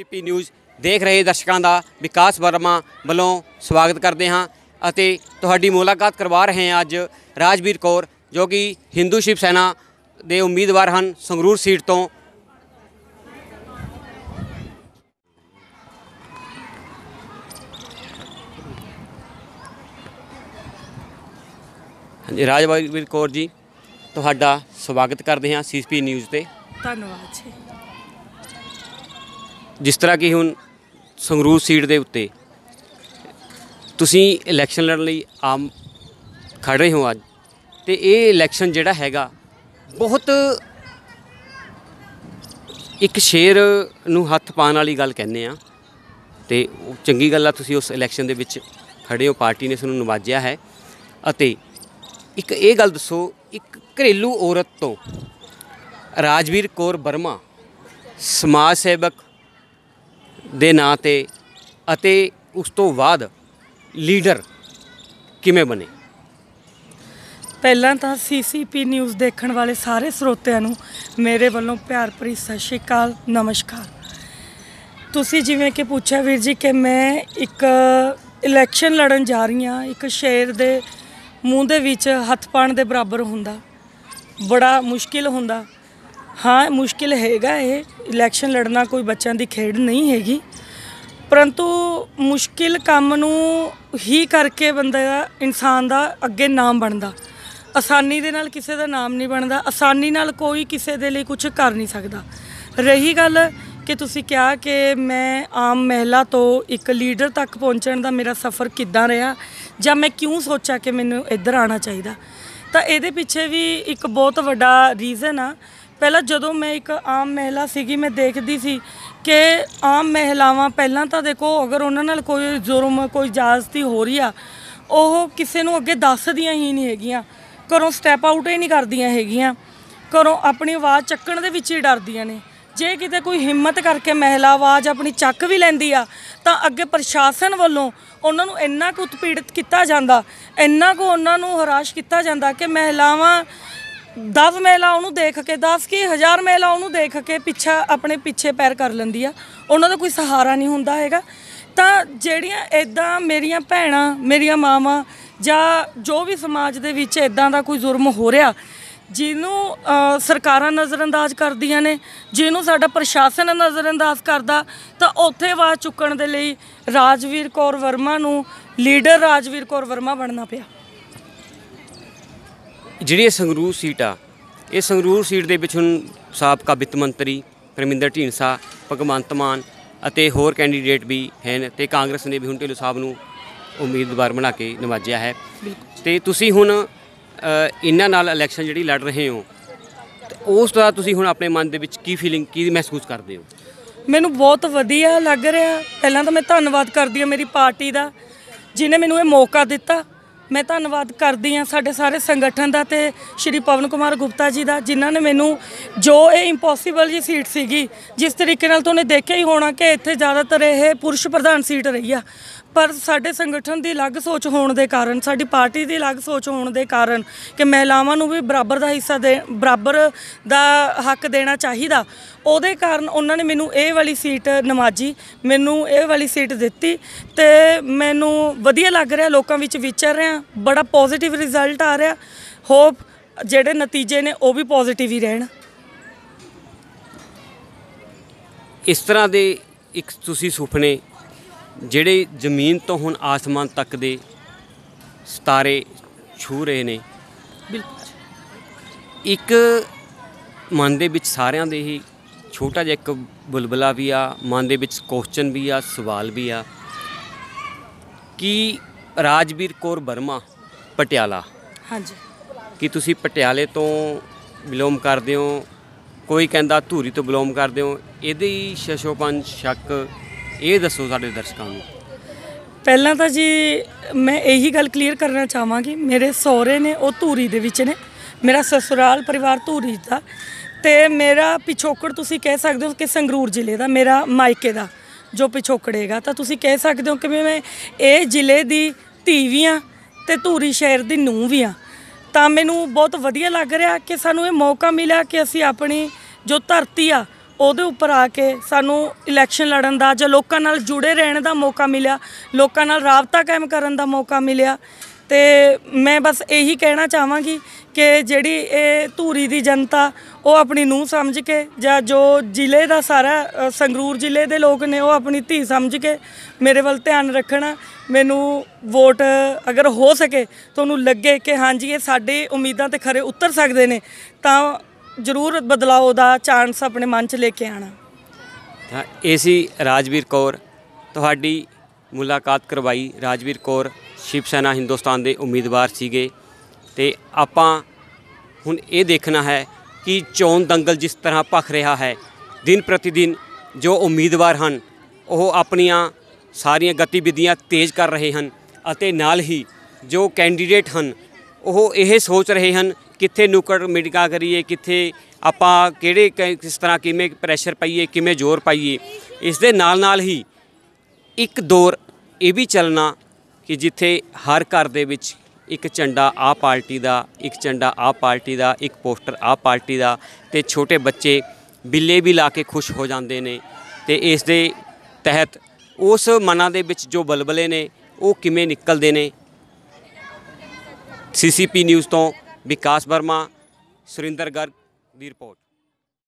CP news ਦੇਖ ਰਹੇ ਦਰਸ਼ਕਾਂ ਦਾ ਵਿਕਾਸ ਵਰਮਾ ਵੱਲੋਂ ਸਵਾਗਤ ਕਰਦੇ ਹਾਂ ਅਤੇ ਤੁਹਾਡੀ ਮੁਲਾਕਾਤ ਕਰਵਾ ਰਹੇ ਹਾਂ ਅੱਜ ਰਾਜਵੀਰ ਕੌਰ, ਜੋ ਕਿ ਹਿੰਦੂ ਸ਼ਿਵ ਸੈਨਾ ਦੇ ਉਮੀਦਵਾਰ ਹਨ ਸੰਗਰੂਰ ਸੀਟ ਤੋਂ। ਹਾਂਜੀ, ਰਾਜਵੀਰ ਕੌਰ ਜੀ, ਤੁਹਾਡਾ ਸਵਾਗਤ ਕਰਦੇ ਹਾਂ ਸੀਪੀ ਨਿਊਜ਼ ਤੇ। ਧੰਨਵਾਦ ਜੀ। ਜਿਸ ਤਰ੍ਹਾਂ ਕਿ ਹੁਣ ਸੰਗਰੂਰ ਸੀਟ ਦੇ ਉੱਤੇ ਤੁਸੀਂ ਇਲੈਕਸ਼ਨ ਲੜਨ ਲਈ ਆਮ ਖੜ ਰਹੇ ਹੋ ਅੱਜ, ਤੇ ਇਹ ਇਲੈਕਸ਼ਨ ਜਿਹੜਾ ਹੈਗਾ ਬਹੁਤ ਇੱਕ ਸ਼ੇਰ ਨੂੰ ਹੱਥ ਪਾਉਣ ਵਾਲੀ ਗੱਲ ਕਹਿੰਦੇ ਆ। ਤੇ ਉਹ ਚੰਗੀ ਗੱਲ ਆ, ਤੁਸੀਂ ਉਸ ਇਲੈਕਸ਼ਨ ਦੇ ਵਿੱਚ ਖੜੇ ਹੋ, ਪਾਰਟੀ ਨੇ ਤੁਹਾਨੂੰ ਨਵਾਜਿਆ ਹੈ। ਅਤੇ ਇੱਕ ਇਹ ਗੱਲ ਦੱਸੋ, ਇੱਕ ਘਰੇਲੂ ਔਰਤ ਤੋਂ ਰਾਜਵੀਰ ਕੌਰ ਬਰਮਾ ਸਮਾਜ ਸੇਵਕ ਦੇ ਨਾਂ ਤੇ ਅਤੇ ਉਸ ਤੋਂ ਬਾਅਦ ਲੀਡਰ ਕਿਵੇਂ ਬਣੇ? ਪਹਿਲਾਂ ਤਾਂ ਸੀਸੀਪੀ ਨਿਊਜ਼ ਦੇਖਣ ਵਾਲੇ ਸਾਰੇ ਸਰੋਤਿਆਂ ਨੂੰ ਮੇਰੇ ਵੱਲੋਂ ਪਿਆਰ ਭਰੀ ਸਤਿ ਸ਼੍ਰੀ ਅਕਾਲ, ਨਮਸਕਾਰ। ਤੁਸੀਂ ਜਿਵੇਂ ਕਿ ਪੁੱਛਿਆ ਵੀਰ ਜੀ ਕਿ ਮੈਂ ਇੱਕ ਇਲੈਕਸ਼ਨ ਲੜਨ ਜਾ ਰਹੀ ਹਾਂ, ਇੱਕ ਸ਼ੇਰ ਦੇ ਮੂੰਹ ਦੇ ਵਿੱਚ ਹੱਥ ਪਾਉਣ ਦੇ ਬਰਾਬਰ ਹੁੰਦਾ, ਬੜਾ ਮੁਸ਼ਕਿਲ ਹੁੰਦਾ। ਹਾਂ, ਮੁਸ਼ਕਿਲ ਹੈਗਾ ਇਹ। ਇਲੈਕਸ਼ਨ ਲੜਨਾ ਕੋਈ ਬੱਚਿਆਂ ਦੀ ਖੇਡ ਨਹੀਂ ਹੈਗੀ। ਪਰੰਤੂ ਮੁਸ਼ਕਿਲ ਕੰਮ ਨੂੰ ਹੀ ਕਰਕੇ ਬੰਦੇ ਦਾ ਇਨਸਾਨ ਦਾ ਅੱਗੇ ਨਾਮ ਬਣਦਾ। ਆਸਾਨੀ ਦੇ ਨਾਲ ਕਿਸੇ ਦਾ ਨਾਮ ਨਹੀਂ ਬਣਦਾ। ਆਸਾਨੀ ਨਾਲ ਕੋਈ ਕਿਸੇ ਦੇ ਲਈ ਕੁਝ ਕਰ ਨਹੀਂ ਸਕਦਾ। ਰਹੀ ਗੱਲ ਕਿ ਤੁਸੀਂ ਕਿਹਾ ਕਿ ਮੈਂ ਆਮ ਮਹਿਲਾ ਤੋਂ ਇੱਕ ਲੀਡਰ ਤੱਕ ਪਹੁੰਚਣ ਦਾ ਮੇਰਾ ਸਫ਼ਰ ਕਿੱਦਾਂ ਰਿਹਾ ਜਾਂ ਮੈਂ ਕਿਉਂ ਸੋਚਿਆ ਕਿ ਮੈਨੂੰ ਇੱਧਰ ਆਉਣਾ ਚਾਹੀਦਾ? ਤਾਂ ਇਹਦੇ ਪਿੱਛੇ ਵੀ ਇੱਕ ਬਹੁਤ ਵੱਡਾ ਰੀਜ਼ਨ ਆ ਪਹਿਲਾਂ ਜਦੋਂ ਮੈਂ ਇੱਕ ਆਮ ਮਹਿਲਾ ਸੀਗੀ, ਮੈਂ ਦੇਖਦੀ ਸੀ ਕਿ ਆਮ ਮਹਿਲਾਵਾਂ ਪਹਿਲਾਂ ਤਾਂ ਦੇਖੋ ਅਗਰ ਉਹਨਾਂ ਨਾਲ ਕੋਈ ਜ਼ੁਰਮ, ਕੋਈ ਜਾਜ਼ਤੀ ਹੋ ਰਹੀ ਆ, ਉਹ ਕਿਸੇ ਨੂੰ ਅੱਗੇ ਦੱਸਦੀਆਂ ਹੀ ਨਹੀਂ ਹੈਗੀਆਂ। ਘਰੋਂ ਸਟੈਪ ਆਊਟ ਹੀ ਨਹੀਂ ਕਰਦੀਆਂ ਹੈਗੀਆਂ। ਘਰੋਂ ਆਪਣੀ ਆਵਾਜ਼ ਚੱਕਣ ਦੇ ਵਿੱਚ ਹੀ ਡਰਦੀਆਂ ਨੇ। ਜੇ ਕਿਤੇ ਕੋਈ ਹਿੰਮਤ ਕਰਕੇ ਮਹਿਲਾ ਆਵਾਜ਼ ਆਪਣੀ ਚੱਕ ਵੀ ਲੈਂਦੀ ਆ, ਤਾਂ ਅੱਗੇ ਪ੍ਰਸ਼ਾਸਨ ਵੱਲੋਂ ਉਹਨਾਂ ਨੂੰ ਇੰਨਾ ਕੁ ਉਤਪੀੜਿਤ ਕੀਤਾ ਜਾਂਦਾ, ਇੰਨਾ ਕੁ ਉਹਨਾਂ ਨੂੰ ਹਰਾਸ਼ ਕੀਤਾ ਜਾਂਦਾ ਕਿ ਮਹਿਲਾਵਾਂ 10 ਮਹਿਲਾ ਉਹਨੂੰ ਦੇਖ ਕੇ 10 ਕੀ ਹਜ਼ਾਰ ਮਹਿਲਾ ਉਹਨੂੰ ਦੇਖ ਕੇ ਪਿੱਛਾ ਆਪਣੇ ਪਿੱਛੇ ਪੈਰ ਕਰ ਲੈਂਦੀ ਆ। ਉਹਨਾਂ ਦਾ ਕੋਈ ਸਹਾਰਾ ਨਹੀਂ ਹੁੰਦਾ ਹੈਗਾ। ਤਾਂ ਜਿਹੜੀਆਂ ਇਦਾਂ ਮੇਰੀਆਂ ਭੈਣਾਂ, ਮੇਰੀਆਂ ਮਾਵਾਂ ਜਾਂ ਜੋ ਵੀ ਸਮਾਜ ਦੇ ਵਿੱਚ ਇਦਾਂ ਦਾ ਕੋਈ ਜ਼ੁਰਮ ਹੋ ਰਿਹਾ, ਜਿਹਨੂੰ ਸਰਕਾਰਾਂ ਨਜ਼ਰਅੰਦਾਜ਼ ਕਰਦੀਆਂ ਨੇ, ਜਿਹਨੂੰ ਸਾਡਾ ਪ੍ਰਸ਼ਾਸਨ ਨਜ਼ਰਅੰਦਾਜ਼ ਕਰਦਾ, ਤਾਂ ਉੱਥੇ ਆਵਾਜ਼ ਚੁੱਕਣ ਦੇ ਲਈ ਰਾਜਵੀਰ ਕੌਰ ਵਰਮਾ ਨੂੰ, ਲੀਡਰ ਰਾਜਵੀਰ ਕੌਰ ਵਰਮਾ ਬਣਨਾ ਪਿਆ। ਜਿਹੜੀ ਇਹ ਸੰਗਰੂਰ ਸੀਟ ਆ ਇਹ ਸੰਗਰੂਰ ਸੀਟ ਦੇ ਵਿੱਚ ਹੁਣ ਸਾਬਕਾ ਵਿੱਤ ਮੰਤਰੀ ਪਰਮਿੰਦਰ ਢੀਂਡਸਾ ਭਗਵੰਤ ਮਾਨ ਅਤੇ ਹੋਰ ਕੈਂਡੀਡੇਟ ਵੀ ਹਨ ਤੇ ਕਾਂਗਰਸ ਨੇ ਵੀ ਹੁਣ ਢਿੱਲੋਂ ਸਾਹਿਬ ਨੂੰ ਉਮੀਦਵਾਰ ਬਣਾ ਕੇ ਨਵਾਜਿਆ ਹੈ। ਤੇ ਤੁਸੀਂ ਹੁਣ ਇਹਨਾਂ ਨਾਲ ਇਲੈਕਸ਼ਨ ਜਿਹੜੀ ਲੜ ਰਹੇ ਹੋ ਉਸ ਦਾ ਤੁਸੀਂ ਹੁਣ ਆਪਣੇ ਮਨ ਦੇ ਵਿੱਚ ਕੀ ਫੀਲਿੰਗ ਕੀ ਮਹਿਸੂਸ ਕਰਦੇ ਹੋ? ਮੈਨੂੰ ਬਹੁਤ ਵਧੀਆ ਲੱਗ ਰਿਹਾ। ਪਹਿਲਾਂ ਤਾਂ ਮੈਂ ਧੰਨਵਾਦ ਕਰਦੀ ਹਾਂ ਮੇਰੀ ਪਾਰਟੀ ਦਾ ਜਿਨੇ ਮੈਨੂੰ ਇਹ ਮੌਕਾ ਦਿੱਤਾ। ਮੈਂ ਧੰਨਵਾਦ ਕਰਦੀ ਹਾਂ ਸਾਡੇ ਸਾਰੇ ਸੰਗਠਨ ਦਾ ਤੇ ਸ਼੍ਰੀ ਪਵਨ ਕੁਮਾਰ ਗੁਪਤਾ ਜੀ ਦਾ, ਜਿਨ੍ਹਾਂ ਨੇ ਮੈਨੂੰ ਜੋ ਇਹ ਇੰਪੋਸੀਬਲ ਜੀ ਸੀਟ ਸੀਗੀ, ਜਿਸ ਤਰੀਕੇ ਨਾਲ ਤੁਹਾਨੂੰ ਦੇਖਿਆ ਹੀ ਹੋਣਾ ਕਿ ਇੱਥੇ ਜ਼ਿਆਦਾਤਰ ਇਹ ਪੁਰਸ਼ ਪ੍ਰਧਾਨ ਸੀਟ ਰਹੀ ਆ। ਪਰ ਸਾਡੇ ਸੰਗਠਨ ਦੀ ਅਲੱਗ ਸੋਚ ਹੋਣ ਦੇ ਕਾਰਨ, ਸਾਡੀ ਪਾਰਟੀ ਦੀ ਅਲੱਗ ਸੋਚ ਹੋਣ ਦੇ ਕਾਰਨ ਕਿ ਮਹਿਲਾਵਾਂ ਨੂੰ ਵੀ ਬਰਾਬਰ ਦਾ ਹਿੱਸਾ ਦੇ, ਬਰਾਬਰ ਦਾ ਹੱਕ ਦੇਣਾ ਚਾਹੀਦਾ। ਉਹਦੇ ਕਾਰਨ ਉਹਨਾਂ ਨੇ ਮੈਨੂੰ ਇਹ ਵਾਲੀ ਸੀਟ ਨਮਾਜੀ ਮੈਨੂੰ ਇਹ ਵਾਲੀ ਸੀਟ ਦਿੱਤੀ ਤੇ ਮੈਨੂੰ ਵਧੀਆ ਲੱਗ ਰਿਹਾ, ਲੋਕਾਂ ਵਿੱਚ ਵਿਚਰ ਰਿਹਾ, ਬੜਾ ਪੋਜ਼ਿਟਿਵ ਰਿਜ਼ਲਟ ਆ ਰਿਹਾ। ਹੋਪ ਜਿਹੜੇ ਨਤੀਜੇ ਨੇ ਉਹ ਵੀ ਪੋਜ਼ਿਟਿਵ ਹੀ ਰਹਿਣ। ਇਸ ਤਰ੍ਹਾਂ ਦੇ ਇੱਕ ਤੁਸੀਂ ਸੁਪਨੇ ਜਿਹੜੇ ਜ਼ਮੀਨ ਤੋਂ ਹੁਣ ਆਸਮਾਨ ਤੱਕ ਦੇ ਸਿਤਾਰੇ ਛੂ ਰਹੇ ਨੇ ਬਿਲਕੁਲ। ਇੱਕ ਮਨ ਦੇ ਵਿੱਚ ਸਾਰਿਆਂ ਦੇ ਹੀ ਛੋਟਾ ਜਿਹਾ ਇੱਕ ਬੁਲਬੁਲਾ ਵੀ ਆ ਮਨ ਦੇ ਵਿੱਚ ਕੁਐਸਚਨ ਵੀ ਆ ਸਵਾਲ ਵੀ ਆ ਕਿ ਰਾਜਵੀਰ ਕੌਰ ਬਰਮਾ ਪਟਿਆਲਾ? ਹਾਂਜੀ। ਕੀ ਤੁਸੀਂ ਪਟਿਆਲੇ ਤੋਂ ਬਿਲੋਂਗ ਕਰਦੇ ਹੋ? ਕੋਈ ਕਹਿੰਦਾ ਧੂਰੀ ਤੋਂ ਬਿਲੋਂਗ ਕਰਦੇ ਹੋ? ਇਹਦੀ ਸ਼ਸ਼ੋਪਨ ਸ਼ੱਕ ਇਹ ਦੱਸੋ ਸਾਡੇ ਦਰਸ਼ਕਾਂ ਨੂੰ। ਪਹਿਲਾਂ ਤਾਂ ਜੀ, ਮੈਂ ਇਹੀ ਗੱਲ ਕਲੀਅਰ ਕਰਨਾ ਚਾਹਾਂਗੀ। ਮੇਰੇ ਸਹੁਰੇ ਨੇ, ਉਹ ਧੂਰੀ ਦੇ ਵਿੱਚ ਨੇ। ਮੇਰਾ ਸਸੁਰਾਲ ਪਰਿਵਾਰ ਧੂਰੀ ਦਾ। ਤੇ ਮੇਰਾ ਪਿਛੋਕੜ ਤੁਸੀਂ ਕਹਿ ਸਕਦੇ ਹੋ ਕਿ ਸੰਗਰੂਰ ਜ਼ਿਲ੍ਹੇ ਦਾ, ਮੇਰਾ ਮਾਇਕੇ ਦਾ, ਜੋ ਪਿਛੋਕੜ ਹੈਗਾ ਤਾਂ ਤੁਸੀਂ ਕਹਿ ਸਕਦੇ ਹੋ ਕਿ ਮੈਂ ਇਹ ਜ਼ਿਲ੍ਹੇ ਦੀ ਧੀ ਵੀ ਹਾਂ ਤੇ ਧੂਰੀ ਸ਼ਹਿਰ ਦੀ ਨੂੰਹ ਵੀ ਹਾਂ। ਤਾਂ ਮੈਨੂੰ ਬਹੁਤ ਵਧੀਆ ਲੱਗ ਰਿਹਾ ਕਿ ਸਾਨੂੰ ਇਹ ਮੌਕਾ ਮਿਲਿਆ ਕਿ ਅਸੀਂ ਆਪਣੀ ਜੋ ਧਰਤੀ ਆ ਉਹਦੇ ਉੱਪਰ ਆ ਕੇ ਸਾਨੂੰ ਇਲੈਕਸ਼ਨ ਲੜਨ ਦਾ ਜਾਂ ਲੋਕਾਂ ਨਾਲ ਜੁੜੇ ਰਹਿਣ ਦਾ ਮੌਕਾ ਮਿਲਿਆ, ਲੋਕਾਂ ਨਾਲ ਰਾਬਤਾ ਕਾਇਮ ਕਰਨ ਦਾ ਮੌਕਾ ਮਿਲਿਆ। ਤੇ ਮੈਂ ਬਸ ਇਹੀ ਕਹਿਣਾ ਚਾਹਾਂਗੀ ਕਿ ਜਿਹੜੀ ਇਹ ਧੂਰੀ ਦੀ ਜਨਤਾ, ਉਹ ਆਪਣੀ ਨੂੰਹ ਸਮਝ ਕੇ ਜਾਂ ਜੋ ਜ਼ਿਲ੍ਹੇ ਦਾ ਸਾਰਾ ਸੰਗਰੂਰ ਜ਼ਿਲ੍ਹੇ ਦੇ ਲੋਕ ਨੇ, ਉਹ ਆਪਣੀ ਧੀ ਸਮਝ ਕੇ ਮੇਰੇ ਵੱਲ ਧਿਆਨ ਰੱਖਣਾ। ਮੈਨੂੰ ਵੋਟ ਅਗਰ ਹੋ ਸਕੇ ਤੁਹਾਨੂੰ ਲੱਗੇ ਕਿ ਹਾਂਜੀ, ਇਹ ਸਾਡੇ ਉਮੀਦਾਂ ਤੇ ਖਰੇ ਉਤਰ ਸਕਦੇ ਨੇ, ਤਾਂ ਜ਼ਰੂਰ ਬਦਲਾਅ ਦਾ ਚਾਂਸ ਆਪਣੇ ਮਨ 'ਚ ਲੈ ਕੇ ਆਣਾ। ਤਾਂ ਇਹ ਸੀ ਰਾਜਵੀਰ ਕੌਰ। ਤੁਹਾਡੀ ਮੁਲਾਕਾਤ ਕਰਵਾਈ ਰਾਜਵੀਰ ਕੌਰ। ਸ਼ਿਵ ਸੈਨਾ ਹਿੰਦੁਸਤਾਨ ਦੇ ਉਮੀਦਵਾਰ ਸੀਗੇ। ਤੇ ਆਪਾਂ ਹੁਣ ਇਹ ਦੇਖਣਾ ਹੈ ਕਿ ਚੋਣ ਦੰਗਲ ਜਿਸ ਤਰ੍ਹਾਂ ਭਖ ਰਿਹਾ ਹੈ, ਦਿਨ ਪ੍ਰਤੀ ਦਿਨ ਜੋ ਉਮੀਦਵਾਰ ਹਨ, ਉਹ ਆਪਣੀਆਂ ਸਾਰੀਆਂ ਗਤੀਵਿਧੀਆਂ ਤੇਜ਼ ਕਰ ਰਹੇ ਹਨ ਅਤੇ ਨਾਲ ਹੀ ਜੋ ਕੈਂਡੀਡੇਟ ਹਨ ਉਹ ਇਹ ਸੋਚ ਰਹੇ ਹਨ, ਕਿੱਥੇ ਨੁਕੜ ਮਿਟਕਾ ਕਰੀਏ, ਕਿੱਥੇ ਆਪਾਂ ਕਿਹੜੇ ਕ- ਕਿਸ ਤਰ੍ਹਾਂ ਕਿਵੇਂ ਪ੍ਰੈਸ਼ਰ ਪਾਈਏ, ਕਿਵੇਂ ਜ਼ੋਰ ਪਾਈਏ। ਇਸ ਦੇ ਨਾਲ ਨਾਲ ਹੀ ਇੱਕ ਦੌਰ ਇਹ ਵੀ ਚੱਲਣਾ ਕਿ ਜਿੱਥੇ ਹਰ ਘਰ ਦੇ ਵਿੱਚ ਇੱਕ ਝੰਡਾ ਆ ਪਾਰਟੀ ਦਾ, ਇੱਕ ਝੰਡਾ ਆ ਪਾਰਟੀ ਦਾ, ਇੱਕ ਪੋਸਟਰ ਆ ਪਾਰਟੀ ਦਾ ਤੇ ਛੋਟੇ ਬੱਚੇ ਬਿੱਲੇ ਵੀ ਲਾ ਕੇ ਖੁਸ਼ ਹੋ ਜਾਂਦੇ ਨੇ ਤੇ ਇਸ ਦੇ ਤਹਿਤ ਉਸ ਮਨਾਂ ਦੇ ਵਿੱਚ ਜੋ ਬਲਬਲੇ ਨੇ ਉਹ ਕਿਵੇਂ ਨਿਕਲਦੇ ਨੇ ਸੀਸੀਪੀ ਨਿਊਜ਼ ਤੋਂ ਵਿਕਾਸ ਵਰਮਾ ਸੁਰਿੰਦਰ ਗਰਗ ਦੀ ਰਿਪੋਰਟ।